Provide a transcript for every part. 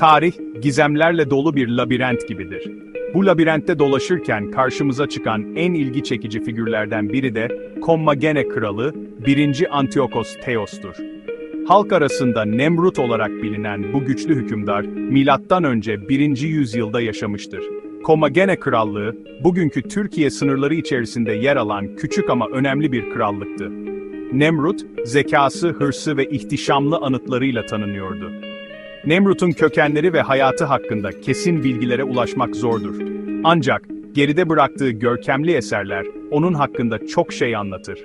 Tarih, gizemlerle dolu bir labirent gibidir. Bu labirentte dolaşırken karşımıza çıkan en ilgi çekici figürlerden biri de Kommagene kralı 1. Antiochos Theos'tur. Halk arasında Nemrut olarak bilinen bu güçlü hükümdar, milattan önce 1. yüzyılda yaşamıştır. Kommagene Krallığı, bugünkü Türkiye sınırları içerisinde yer alan küçük ama önemli bir krallıktı. Nemrut, zekası, hırsı ve ihtişamlı anıtlarıyla tanınıyordu. Nemrut'un kökenleri ve hayatı hakkında kesin bilgilere ulaşmak zordur. Ancak geride bıraktığı görkemli eserler onun hakkında çok şey anlatır.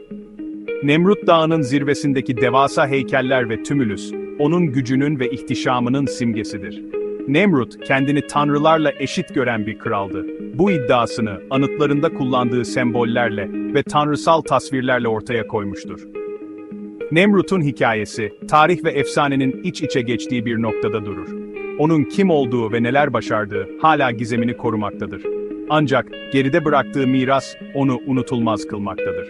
Nemrut Dağı'nın zirvesindeki devasa heykeller ve tümülüs, onun gücünün ve ihtişamının simgesidir. Nemrut, kendini tanrılarla eşit gören bir kraldı. Bu iddiasını anıtlarında kullandığı sembollerle ve tanrısal tasvirlerle ortaya koymuştur. Nemrut'un hikayesi, tarih ve efsanenin iç içe geçtiği bir noktada durur. Onun kim olduğu ve neler başardığı hala gizemini korumaktadır. Ancak geride bıraktığı miras onu unutulmaz kılmaktadır.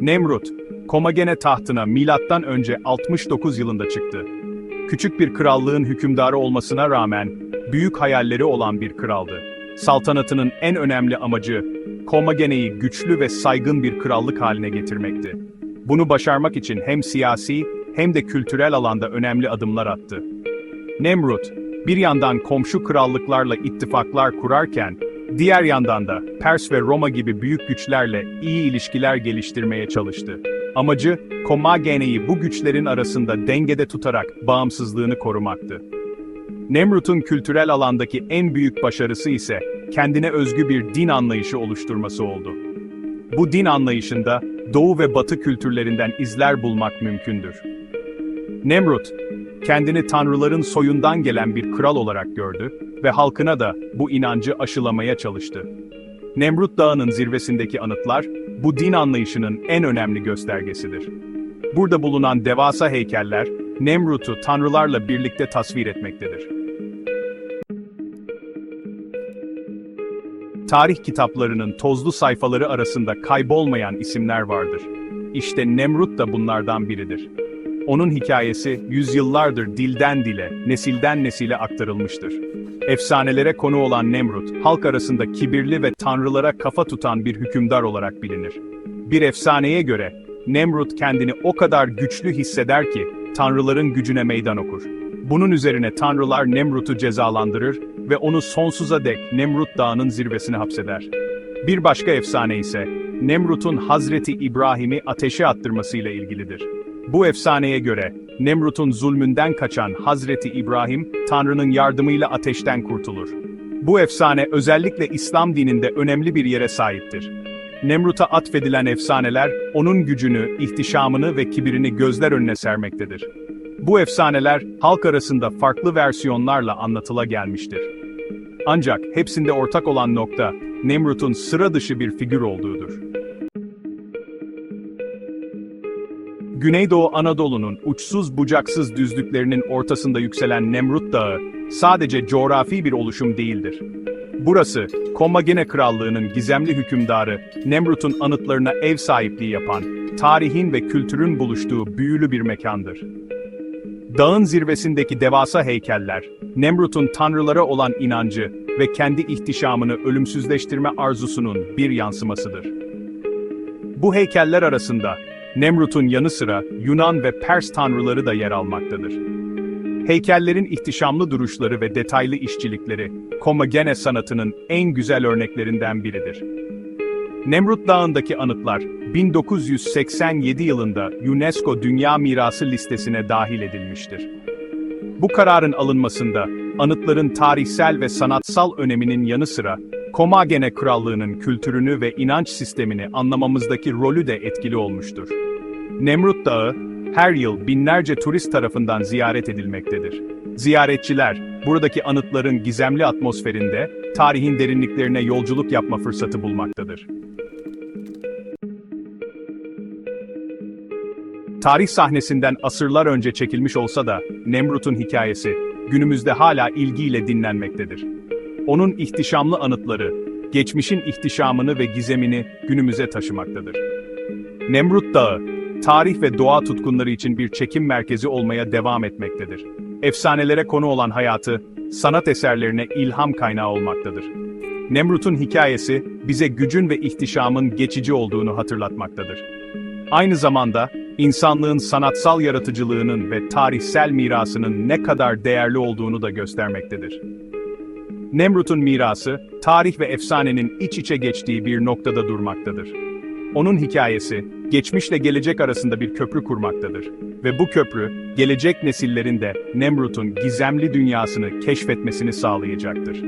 Nemrut, Komagene tahtına milattan önce 69 yılında çıktı. Küçük bir krallığın hükümdarı olmasına rağmen büyük hayalleri olan bir kraldı. Saltanatının en önemli amacı Komagene'yi güçlü ve saygın bir krallık haline getirmekti. Bunu başarmak için hem siyasi hem de kültürel alanda önemli adımlar attı. Nemrut, bir yandan komşu krallıklarla ittifaklar kurarken, diğer yandan da Pers ve Roma gibi büyük güçlerle iyi ilişkiler geliştirmeye çalıştı. Amacı, Komagene'yi bu güçlerin arasında dengede tutarak bağımsızlığını korumaktı. Nemrut'un kültürel alandaki en büyük başarısı ise kendine özgü bir din anlayışı oluşturması oldu. Bu din anlayışında Doğu ve Batı kültürlerinden izler bulmak mümkündür. Nemrut, kendini tanrıların soyundan gelen bir kral olarak gördü ve halkına da bu inancı aşılamaya çalıştı. Nemrut Dağı'nın zirvesindeki anıtlar, bu din anlayışının en önemli göstergesidir. Burada bulunan devasa heykeller, Nemrut'u tanrılarla birlikte tasvir etmektedir. Tarih kitaplarının tozlu sayfaları arasında kaybolmayan isimler vardır. İşte Nemrut da bunlardan biridir. Onun hikayesi yüzyıllardır dilden dile, nesilden nesile aktarılmıştır. Efsanelere konu olan Nemrut, halk arasında kibirli ve tanrılara kafa tutan bir hükümdar olarak bilinir. Bir efsaneye göre, Nemrut kendini o kadar güçlü hisseder ki, tanrıların gücüne meydan okur. Bunun üzerine tanrılar Nemrut'u cezalandırır ve onu sonsuza dek Nemrut Dağı'nın zirvesine hapseder. Bir başka efsane ise, Nemrut'un Hazreti İbrahim'i ateşe attırmasıyla ilgilidir. Bu efsaneye göre, Nemrut'un zulmünden kaçan Hazreti İbrahim, Tanrı'nın yardımıyla ateşten kurtulur. Bu efsane özellikle İslam dininde önemli bir yere sahiptir. Nemrut'a atfedilen efsaneler, onun gücünü, ihtişamını ve kibirini gözler önüne sermektedir. Bu efsaneler, halk arasında farklı versiyonlarla anlatıla gelmiştir. Ancak hepsinde ortak olan nokta, Nemrut'un sıra dışı bir figür olduğudur. Güneydoğu Anadolu'nun uçsuz bucaksız düzlüklerinin ortasında yükselen Nemrut Dağı, sadece coğrafi bir oluşum değildir. Burası, Kommagene Krallığı'nın gizemli hükümdarı, Nemrut'un anıtlarına ev sahipliği yapan, tarihin ve kültürün buluştuğu büyülü bir mekandır. Dağın zirvesindeki devasa heykeller, Nemrut'un tanrılara olan inancı ve kendi ihtişamını ölümsüzleştirme arzusunun bir yansımasıdır. Bu heykeller arasında, Nemrut'un yanı sıra Yunan ve Pers tanrıları da yer almaktadır. Heykellerin ihtişamlı duruşları ve detaylı işçilikleri, Komagene sanatının en güzel örneklerinden biridir. Nemrut Dağı'ndaki anıtlar, 1987 yılında UNESCO Dünya Mirası listesine dahil edilmiştir. Bu kararın alınmasında, anıtların tarihsel ve sanatsal öneminin yanı sıra, Komagene Krallığı'nın kültürünü ve inanç sistemini anlamamızdaki rolü de etkili olmuştur. Nemrut Dağı, her yıl binlerce turist tarafından ziyaret edilmektedir. Ziyaretçiler, buradaki anıtların gizemli atmosferinde, tarihin derinliklerine yolculuk yapma fırsatı bulmaktadır. Tarih sahnesinden asırlar önce çekilmiş olsa da, Nemrut'un hikayesi, günümüzde hala ilgiyle dinlenmektedir. Onun ihtişamlı anıtları, geçmişin ihtişamını ve gizemini günümüze taşımaktadır. Nemrut Dağı, tarih ve doğa tutkunları için bir çekim merkezi olmaya devam etmektedir. Efsanelere konu olan hayatı, sanat eserlerine ilham kaynağı olmaktadır. Nemrut'un hikayesi, bize gücün ve ihtişamın geçici olduğunu hatırlatmaktadır. Aynı zamanda, insanlığın sanatsal yaratıcılığının ve tarihsel mirasının ne kadar değerli olduğunu da göstermektedir. Nemrut'un mirası, tarih ve efsanenin iç içe geçtiği bir noktada durmaktadır. Onun hikayesi, geçmişle gelecek arasında bir köprü kurmaktadır. Ve bu köprü, gelecek nesillerin de Nemrut'un gizemli dünyasını keşfetmesini sağlayacaktır.